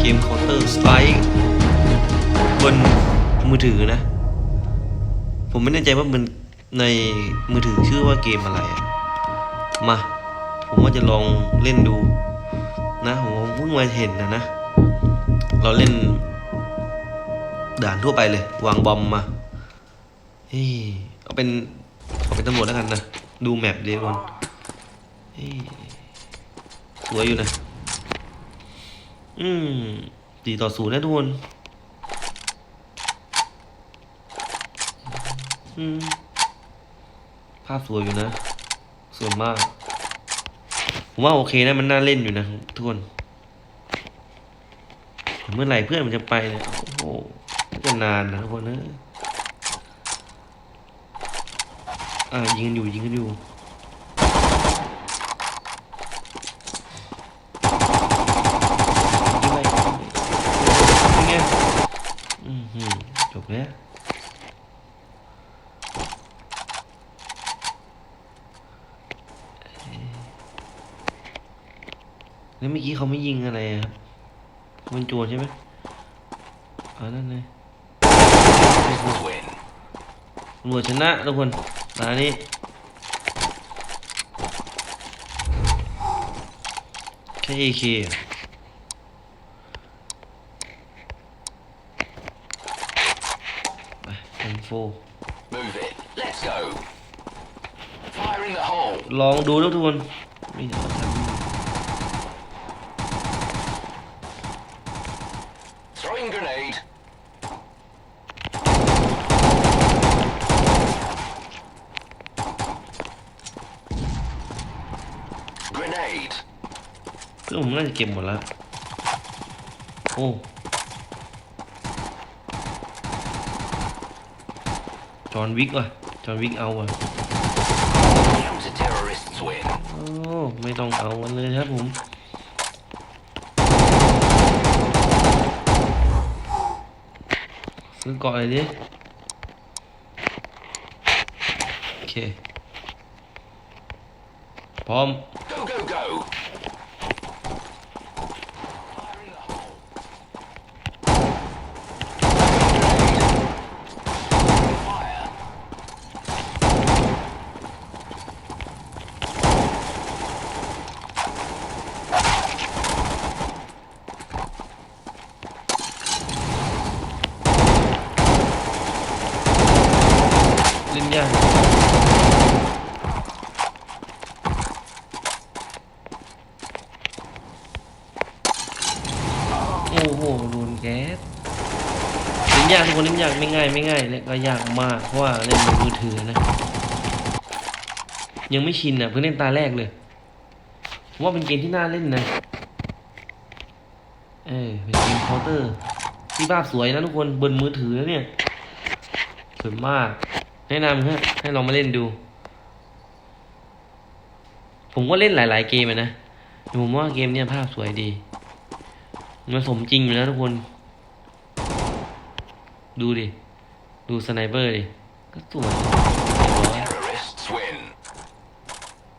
เกม Counter Strike บนมือถือนะ ผมไม่แน่ใจว่ามันในมือถือชื่อว่าเกมอะไรอะมา ผมว่าจะลองเล่นดูนะผมเพิ่งมาเห็นนะนะ เราเล่น ด่านทั่วไปเลย วางบอมมาเฮ้ยเอาเป็นเอาเป็นตำรวจแล้วกันนะ ดูแมปดีก่อนเฮ้ยสวยอยู่นะ อืมสี่ต่อศูนย์นะทุกคนอืมภาพสวยอยู่นะ สวยมาก ผมว่าโอเคนะมันน่าเล่นอยู่นะทุกคน เมื่อไหร่เพื่อนมันจะไปเนี่ยโอ้โหจะนานนะทุกคนนะอ่ายิงกันอยู่ยิงกันอยู่ยิงไปยิงไงอือหือ จบแล้วแล้วเมื่อกี้เขาไม่ยิงอะไรครับมันโจรใช่ไหมอ่านั่นเลยตำรวจชนะทุกคนตานี้แค่เอเคไป เอ็นโฟ Move it. Let's go. Fire in the hole. ลองดูแล้วทุกคนไม่อยากท Throwing grenade. Grenade. ำเครื่องผมน่าจะเก็บหมดแล้ว โอ้ จอห์นวิกว่ะจอห์นวิกเอาว่ะ Counter terrorists win. โอ้ไม่ต้องเอามันเลยครับผมซื้อเกาะอะไรดิโอเคพร้อม Go, go, go. Fire in the hole. Fire. เล่นยากโอ้โหโดน แก๊สเล่นยากทุกคนเล่นยากไม่ง่ายไม่ง่ายและก็ยากมากเพราะว่าเล่นบนมือถือนะ ยังไม่ชินอะเพิ่งเล่นตาแรกเลยผมว่าเป็นเกมที่น่าเล่นนะเออเป็นเกมเคาน์เตอร์ที่ภาพสวยนะทุกคนบนมือถือนะเนี่ยสวยมาก แนะนำครับให้ลองมาเล่นดู ผมก็เล่นหลาย ๆ เกมนะแต่ผมว่าเกมเนี้ยภาพสวยดีมันสมจริงอยู่แล้วทุกคน ดูดิ ดูสไนเปอร์ดิ ก็สวยเรียบร้อย Terrorists win.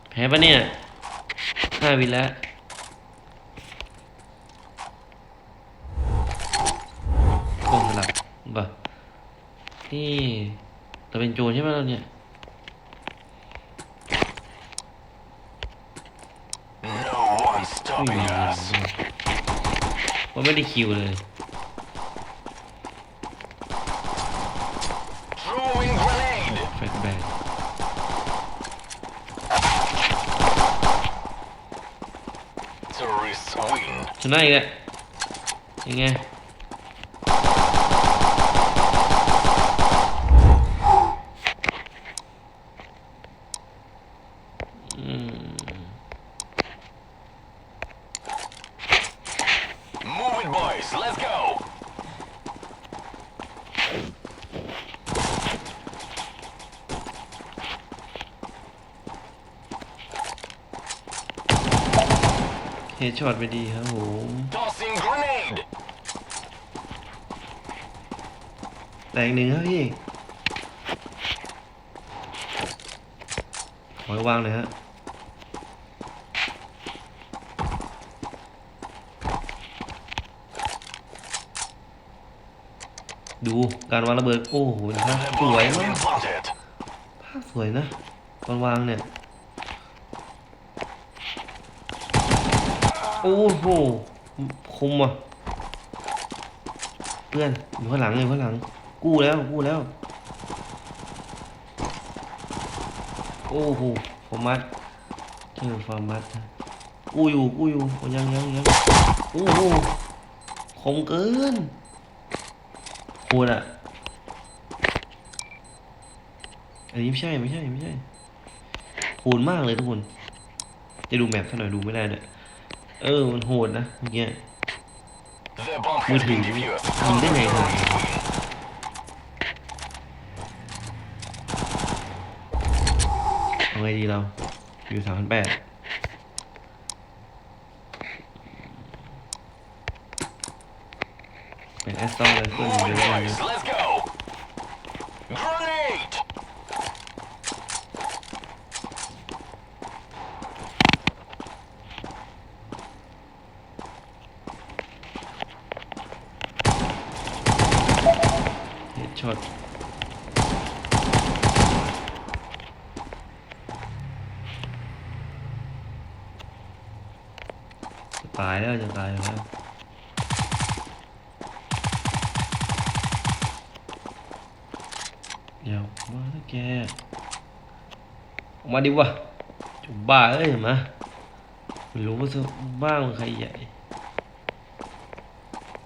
แพ้ปะเนี่ยห้าวินแล้วกล้องสลับบ่ะนี่เราเป็นโจรใช่ไหมเราเนี่ย No one ไม่ stopping มี us. ว่าไม่ได้คิวเลย Throwing grenade. แฟลชแบ็ก Terrorists win. ชนะอีกแล้วยังไงอืม Move it, boys. Let's go. เฮดช็อตไปดีครับผม Tossing grenade. แตกหนึ่งครับพี่ขอให้วางหน่อยฮะดูการวางระเบิดโอ้โหภาพสวยมากภาพสวยนะตอนวางเนี่ยโอ้โหคมว่ะเพื่อนอยู่ข้างหลังอยู่ข้างหลัง กู้แล้วกู้แล้ว โอ้โหฟอร์มัตเจอฟอร์มัตกู้อยู่กู้อยู่ยังยังยังโอ้โหคมเกินโคตรอะอันนี้ไม่ใช่ไม่ใช่ไม่ใช่โหดมากเลยทุกคนจะดูแมปซะหน่อยดูไม่ได้ด้วยเออมันโหดนะเมื่อกี้ The bomb มือถือ been ยิ defused. งได้ไงเถอะเอา ไงดีเรา อยู่สามพันแปดเป็นแอสตันเลยเพื่อนเยอะเลย boys, let's go. Grenade. เฮดช็อต ตายแล้วจะตายแล้วเดี๋ยวมาถ้าแกออกมาดิวะจุบ้าเอ้ยมาไม่รู้ว่าจะบ้างใครใหญ่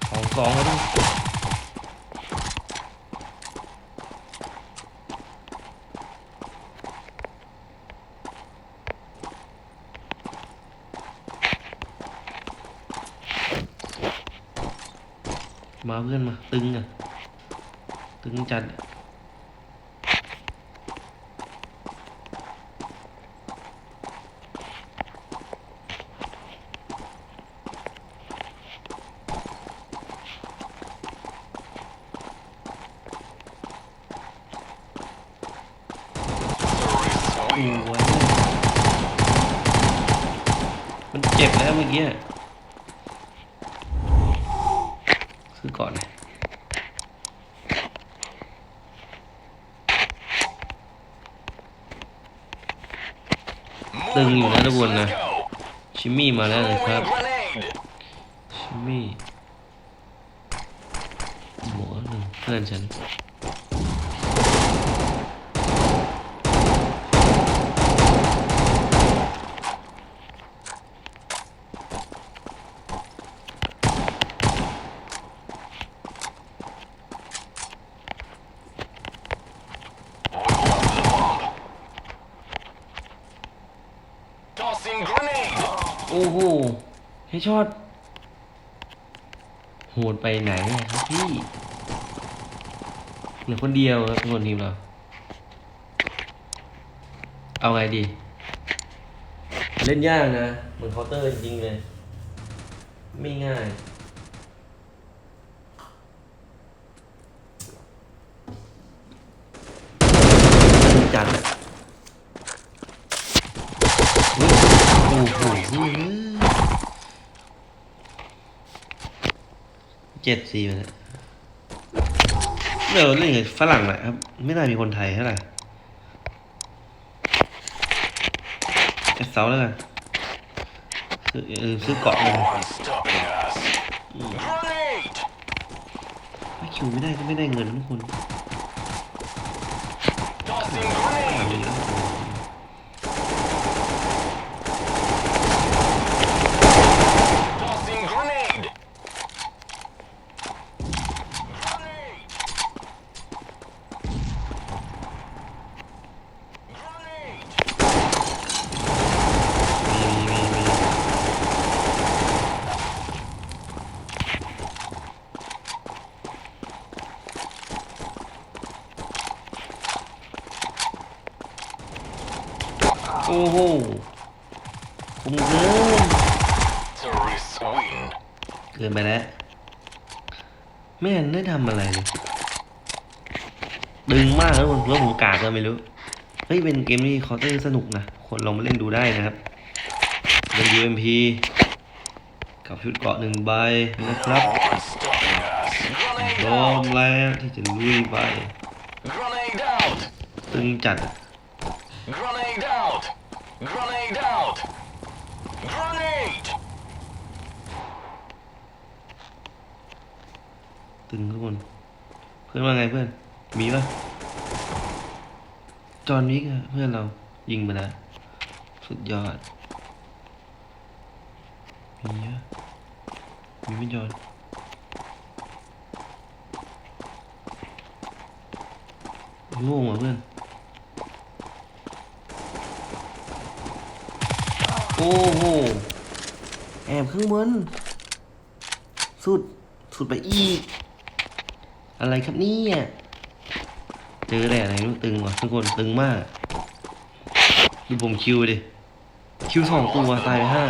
สองสองแล้ว มาเพื่อนมา ตึงอะ ตึงจัดอะมันเจ็บแล้วเมื่อกี้อะคือก่อนนะ ตึงอยู่นะทุกคนนะ ชิมมี่มาแล้วนะครับ ชิมมี่หมอหนึ่งเพื่อนฉัน We planted the bomb. Tossing grenade. โอ้โหให้ช็อตโหดไปไหนอะครับพี่เหลือคนเดียวครับทุกคนทีมเรา เอาไงดี เล่นยากนะ เหมือนเคาน์เตอร์จริงๆเลย ไม่ง่ายจัดอะอุ๊ยโอ้โห เจ็ดสี่มันเดี๋ยวเล่นกับฝรั่งแหละครับ ไม่น่ามีคนไทยเท่าไหร่เอสเซาแล้วกันซื้อเออซื้อเกาะเลยถ้าคิวไม่ได้ก็ไม่ได้เงินทุกคน Tossing grenade. Tossing grenade. Grenade. Grenade. มีมีมีมี โอ้โหคุ้มเกิน Terrorists win. เกินไปแล้วไม่เห็นได้ทำอะไรเลย ดึงมากแล้วผมว่าผมกากก็ไม่รู้ เฮ้ย เป็นเกมที่เคาน์เตอร์สนุกนะ คนลองมาเล่นดูได้นะครับเป็น UMP กับชุดเกาะหนึ่งใบนะครับพร้อมแล้วที่จะลุยไป ตึงจัดอะ Grenade out. Grenade out. Grenade. ตึงทุกคนเพื่อนว่าไงเพื่อน มีปะจอห์นวิกอะเพื่อนเรายิงไปแล้วสุดยอด มีปะมีไม่จอห์นโล่งว่ะเพื่อน โอ้โหแอบข้างบนสุด สุดไปอีก อะไรครับเนี่ยเจอแต่อะไรไม่รู้ตึงว่ะทุกคนตึงมาก ดูผมคิวดิ คิวสองตัวตายไปห้า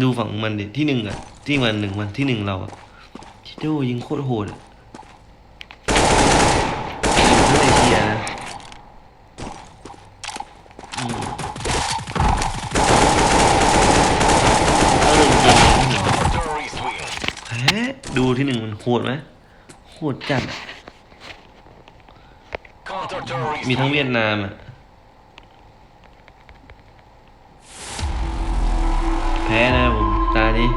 ดูฝั่งมันดิที่หนึ่งอะ ที่มันหนึ่งมันที่หนึ่งเราอะชิโดยิงโคตรโหดอะอยู่ทั้งเอเชียนะอืมเอาเลยจริงๆ Terrorist win. แพ้ดูที่หนึ่งมัน โหดไหมโหดจัด มีทั้งเวียดนามอะแพ้นะผม ตานี้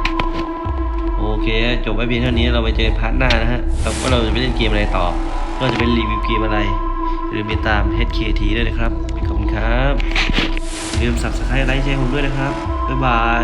โอเค จบไว้เพียงเท่านี้เราไปเจอพาร์ทหน้านะฮะแล้วก็เราจะไปเล่นเกมอะไรต่อ ก็จะเป็นรีวิวเกมอะไรอย่าลืมติดตาม HKT ด้วยนะครับ ขอบคุณครับอย่าลืม subscribe ไลค์แชร์ผมด้วยนะครับ บ๊ายบาย